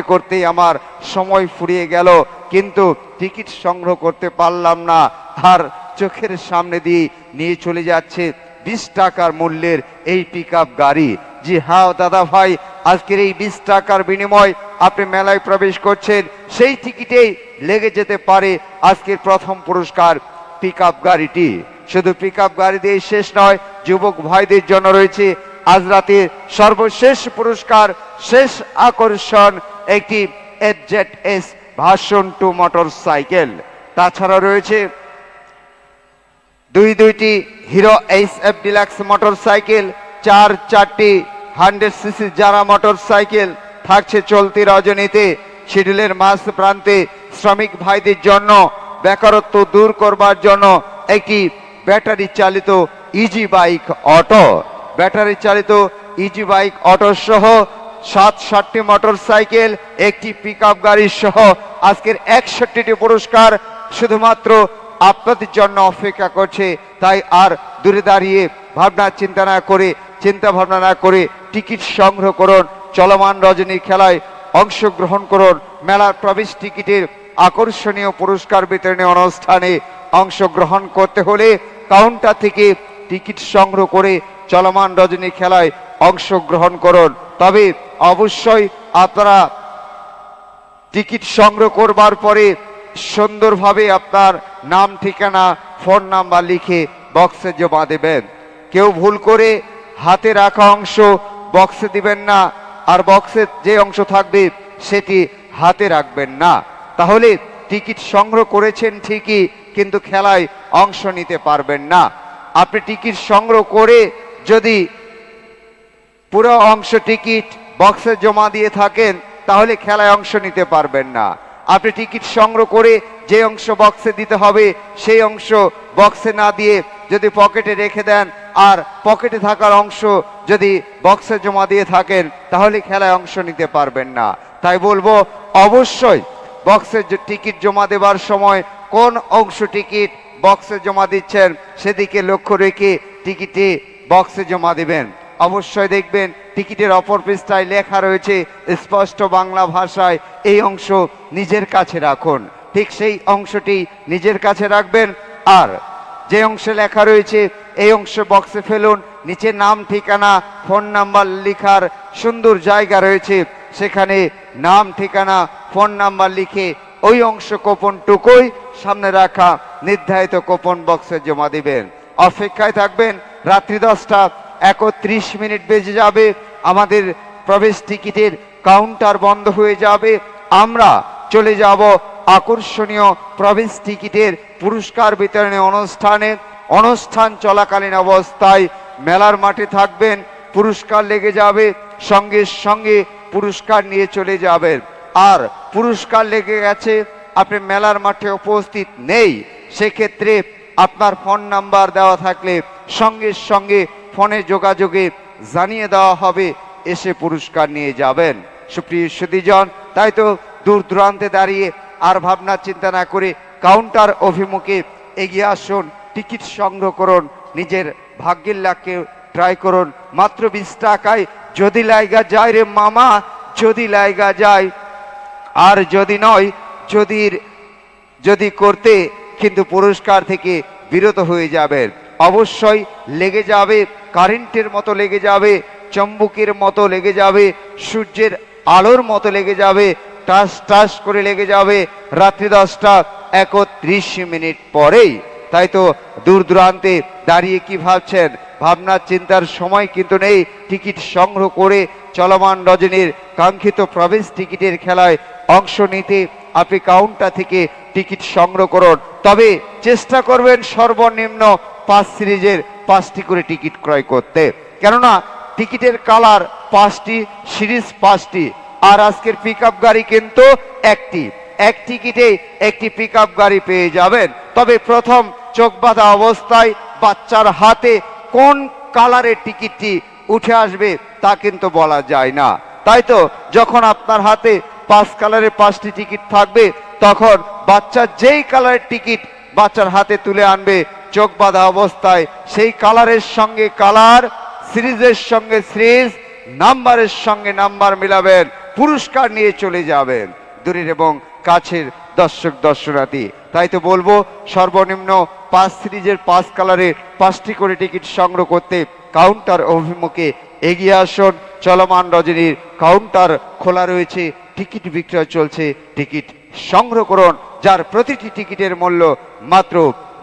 করতে করতেই আমার সময় ফুরিয়ে গেল, কিন্তু টিকিট সংগ্রহ করতে পারলাম না। আর চোখের সামনে দিয়ে নিয়ে চলে যাচ্ছে বিশ টাকার মূল্যের এই পিক গাড়ি। জি হ্যাঁ দাদা ভাই, আজকের এই বিশ টাকার বিনিময় আপনি মেলায় প্রবেশ করছেন, সেই টিকিটেই লেগে যেতে পারে আজকের প্রথম পুরস্কার পিক গাড়িটি। শুধু পিক গাড়ি দিয়ে শেষ নয়, যুবক ভাইদের জন্য রয়েছে আজ রাতে সর্বশেষ পুরস্কার, শেষ আকর্ষণ একটি FZ S version two motorcycle তাছাড়া রয়েছে দুই দুইটি Hero H F Deluxe motorcycle চার চারটি হান্ড্রেড সিসি যারা মোটর সাইকেল থাকছে চলতি রজনীতে। শিডিউলের মাঝ প্রান্তে শ্রমিক ভাইদের জন্য বেকারত্ব দূর করবার জন্য একটি ব্যাটারি চালিত ইজি বাইক অটো ব্যাটারি চালিত ইজি বাইক অটো সহ সাত ষাটটি মোটর সাইকেল একটি পিক আপ গাড়ি সহ আজকের একষট্টিটি পুরস্কার শুধুমাত্র আপনাদের জন্য অপেক্ষা করছে। তাই আর দূরে দাঁড়িয়ে ভাবনা চিন্তা না করে, চিন্তা ভাবনা না করে টিকিট সংগ্রহ করুন। চলমান রজনী খেলায় অংশগ্রহণ করুন। মেলার প্রবেশ টিকিটের আকর্ষণীয় পুরস্কার বিতরণী অনুষ্ঠানে অংশগ্রহণ করতে হলে কাউন্টার থেকে টিকিট সংগ্রহ করে চলমান রজনী খেলায় অংশগ্রহণ করুন। তবে অবশ্যই আপনারা টিকিট সংগ্রহ করবার পরে সুন্দরভাবে আপনার নাম, ঠিকানা, ফোন নাম্বার লিখে বক্সে জমা দেবেন। কেউ ভুল করে হাতে রাখা অংশ বক্সে দিবেন না, আর বক্সের যে অংশ থাকবে সেটি হাতে রাখবেন না। তাহলে টিকিট সংগ্রহ করেছেন ঠিকই, কিন্তু খেলায় অংশ নিতে পারবেন না। আপনি টিকিট সংগ্রহ করে যদি পুরো অংশ টিকিট বক্সে জমা দিয়ে থাকেন, তাহলে খেলায় অংশ নিতে পারবেন না। আপনি টিকিট সংগ্রহ করে যে অংশ বক্সে দিতে হবে, সেই অংশ বক্সে না দিয়ে যদি পকেটে রেখে দেন, আর পকেটে থাকার অংশ যদি বক্সে জমা দিয়ে থাকেন, তাহলে খেলায় অংশ নিতে পারবেন না। তাই বলব, অবশ্যই বক্সে টিকিট জমা দেবার সময় কোন অংশ টিকিট বক্সে জমা দিচ্ছেন, সেদিকে লক্ষ্য রেখে টিকিটে বক্সে জমা দিবেন। অবশ্যই দেখবেন, টিকিটের অপর পৃষ্ঠায় লেখা রয়েছে, স্পষ্ট বাংলা ভাষায় এই অংশ নিজের কাছে রাখুন। ঠিক সেই অংশটি নিজের কাছে রাখবেন, আর যে অংশে লেখা রয়েছে, এই অংশ বক্সে ফেলুন, নিচে নাম, ঠিকানা, ফোন নাম্বার লেখার সুন্দর জায়গা রয়েছে। সেখানে নাম, ঠিকানা, ফোন নাম্বার লিখে ওই অংশ কোপন টুকুই সামনে রাখা, নির্ধারিত কোপন বক্সে জমা দিবেন। অপেক্ষায় থাকবেন, রাত্রি দশটা একত্রিশ মিনিট বেজে যাবে। আমাদের প্রবেশ টিকিটের কাউন্টার বন্ধ হয়ে যাবে। আমরা চলে যাব আকর্ষণীয় প্রবেশ টিকিটের পুরস্কার বিতরণী অনুষ্ঠানে। অনুষ্ঠান চলাকালীন অবস্থায় মেলার মাঠে থাকবেন। পুরস্কার লেগে যাবে। সঙ্গে সঙ্গে পুরস্কার নিয়ে চলে যাবেন। আর পুরস্কার লেগে গেছে। আপনি মেলার মাঠে উপস্থিত নেই। সেক্ষেত্রে আপনার ফোন নাম্বার দেওয়া থাকলে সঙ্গে সঙ্গে ফোনে যোগাযোগে জানিয়ে দেওয়া হবে, এসে পুরস্কার নিয়ে যাবেন। সুপ্রিয় সুদীজন তাই তো দূর দূরান্তে দাঁড়িয়ে আর ভাবনা চিন্তা না করে কাউন্টার অভিমুখে এগিয়ে আসুন, টিকিট সংগ্রহ করুন, নিজের ভাগ্যের লাখকে ট্রাই করুন। মাত্র বিশ টাকায়, যদি লাইগা যায় রে মামা, যদি লাইগা যায়। আর যদি নয়, যদি যদি করতে, কিন্তু পুরস্কার থেকে বিরত হয়ে যাবেন। অবশ্যই লেগে যাবে, কারেন্টের মতো লেগে যাবে, চম্বুকের মতো লেগে যাবে, সূর্যের আলোর মতো লেগে যাবে, টাস টাস করে লেগে যাবে, রাত্রি দশটা একত্রিশ মিনিট পরেই। তাই তো দূর দূরান্তে দাঁড়িয়ে কি ভাবছেন? ভাবনা চিন্তার সময় কিন্তু নেই, টিকিট সংগ্রহ করে চলমান রজনীর কাঙ্ক্ষিত প্রবেশ টিকিটের খেলায় অংশ নিতে আপনি কাউন্টার থেকে টিকিট সংগ্রহ করুন। তবে চেষ্টা করবেন সর্বনিম্ন পাঁচ সিরিজের পাঁচটি করে টিকিট ক্রয় করতে। কেননা, টিকিটের কালার পাঁচটি, সিরিজ পাঁচটি, আর আজকের পিক গাড়ি কিন্তু একটি। এক টিকিটে একটি পিক গাড়ি পেয়ে যাবেন। তবে প্রথম চোখ বাঁধা অবস্থায় বাচ্চার হাতে কোন কালারের টিকিটটি উঠে আসবে তা কিন্তু বলা যায় না। তাই তো, যখন আপনার হাতে পাঁচ কালারের পাঁচটি টিকিট থাকবে, তখন বাচ্চার যেই কালারের টিকিট বাচ্চার হাতে তুলে আনবে চোখ বাঁধা অবস্থায় সেই কালারের সঙ্গে কালার, সিরিজের সঙ্গে সিরিজ, নাম্বারের সঙ্গে নাম্বার মিলাবেন, পুরস্কার নিয়ে চলে যাবেন দূরের এবং কাছের দর্শক, দর্শনার্থী। তাই তো বলব, সর্বনিম্ন পাঁচ সিরিজের পাঁচ কালারের পাঁচটি করে টিকিট সংগ্রহ করতে কাউন্টার অভিমুখে এগিয়ে আসুন। চলমান রজনীর কাউন্টার খোলা রয়েছে, টিকিট বিক্রয় চলছে। টিকিট সংগ্রহ করুন, যার প্রতিটি টিকিটের মূল্য মাত্র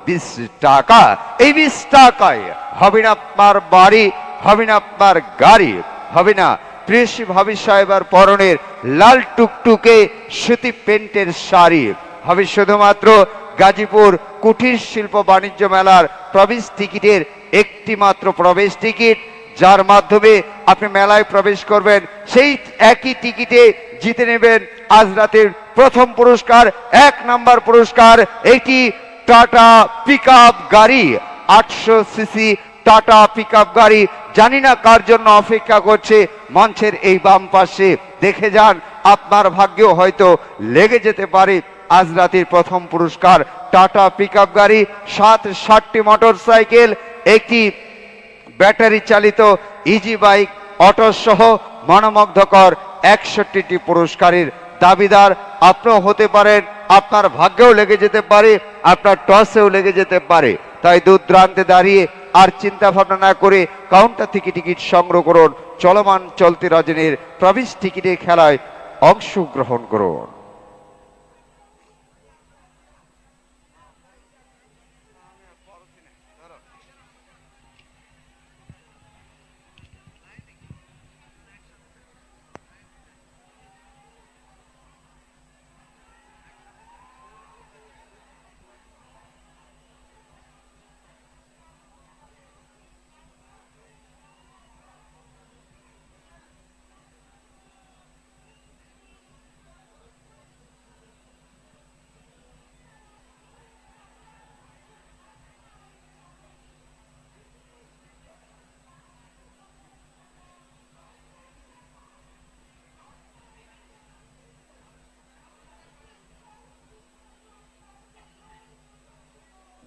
বিশ টাকা। এই বিশ টাকায় হবে না আপনার বাড়ি হবে না আপনার গাড়ি হবে না প্রেসি ভাবি সাহেবার পরনের লাল টুকটুকে সুতি পেন্টের শাড়ি। হবে শুধুমাত্র গাজীপুর কুটির শিল্প বাণিজ্য মেলার প্রবেশ টিকিটের একটি মাত্র প্রবেশ টিকিট, যার মাধ্যমে আপনি মেলায় প্রবেশ করবেন। সেই একই টিকিটে জিতে নেবেন আজ রাতের প্রথম পুরস্কার, এক নাম্বার পুরস্কার। একটি টাটা পিক গাড়ি, আটশো সিসি টাটা পিক গাড়ি। জানি না কার জন্য অপেক্ষা করছে, মঞ্চের এই বাম পাশে। দেখে যান, আপনার ভাগ্যেও হয়তো লেগে যেতে পারে। আজ রাতের প্রথম পুরস্কার, টাটা পিক গাড়ি, সাত ষাটটি মোটর সাইকেল একটি ব্যাটারি চালিত ইজি বাইক অটো সহ মনোমুগ্ধকর একষট্টিটি পুরস্কারের দাবিদার। আপনিও হতে পারেন আপনার ভাগ্যেও লেগে যেতে পারে, আপনার টসেও লেগে যেতে পারে। তাই দূর দূরান্তে দাঁড়িয়ে আর চিন্তা ভাবনা না করে কাউন্টার থেকে টিকিট সংগ্রহ করুন। চলমান চলতি রজনীর প্রবেশ টিকিটে খেলায় অংশগ্রহণ করুন।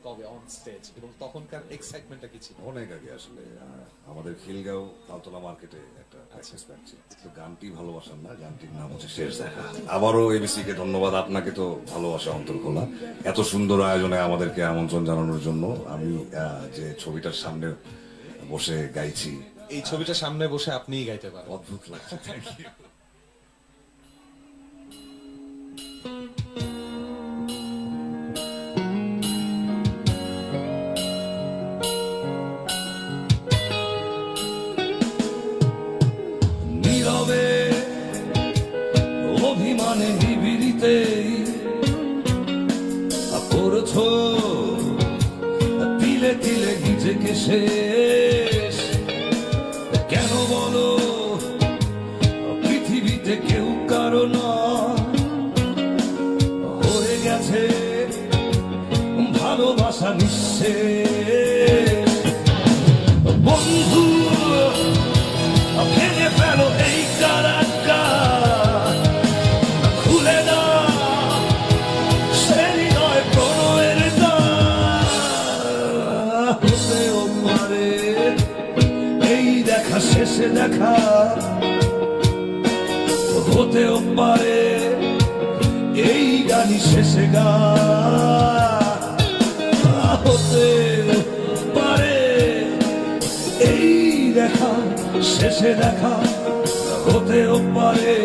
কবে অন স্টেজ এবং তখনকার এক্সাইটমেন্টটা কি ছিল? অনেক আগে আসলে আমাদের খিলগাঁও তালতলা মার্কেটে একটা প্র্যাকটিস ব্যান্ড ছিল। তো গানটি ভালোবাসার না গানটির নাম হচ্ছে শেষ দেখা। আবারও এবিসি কে ধন্যবাদ আপনাকে তো ভালোবাসা অন্তর খোলা। এত সুন্দর আয়োজনে আমাদেরকে আমন্ত্রণ জানানোর জন্য আমি আহ, যে ছবিটার সামনে বসে গাইছি এই ছবিটার সামনে বসে আপনিই গাইতে পারেন। অদ্ভুত লাগছে থ্যাংক ইউ শেষ। কেন বলো পৃথিবীতে কেউ কারণ হয়ে গেছে ভালোবাসা নিঃশেষ। দেখা হতেও পারে এই গানই শেষে গা হতেও পারে এই দেখা, শেষে দেখা। হতেও পারে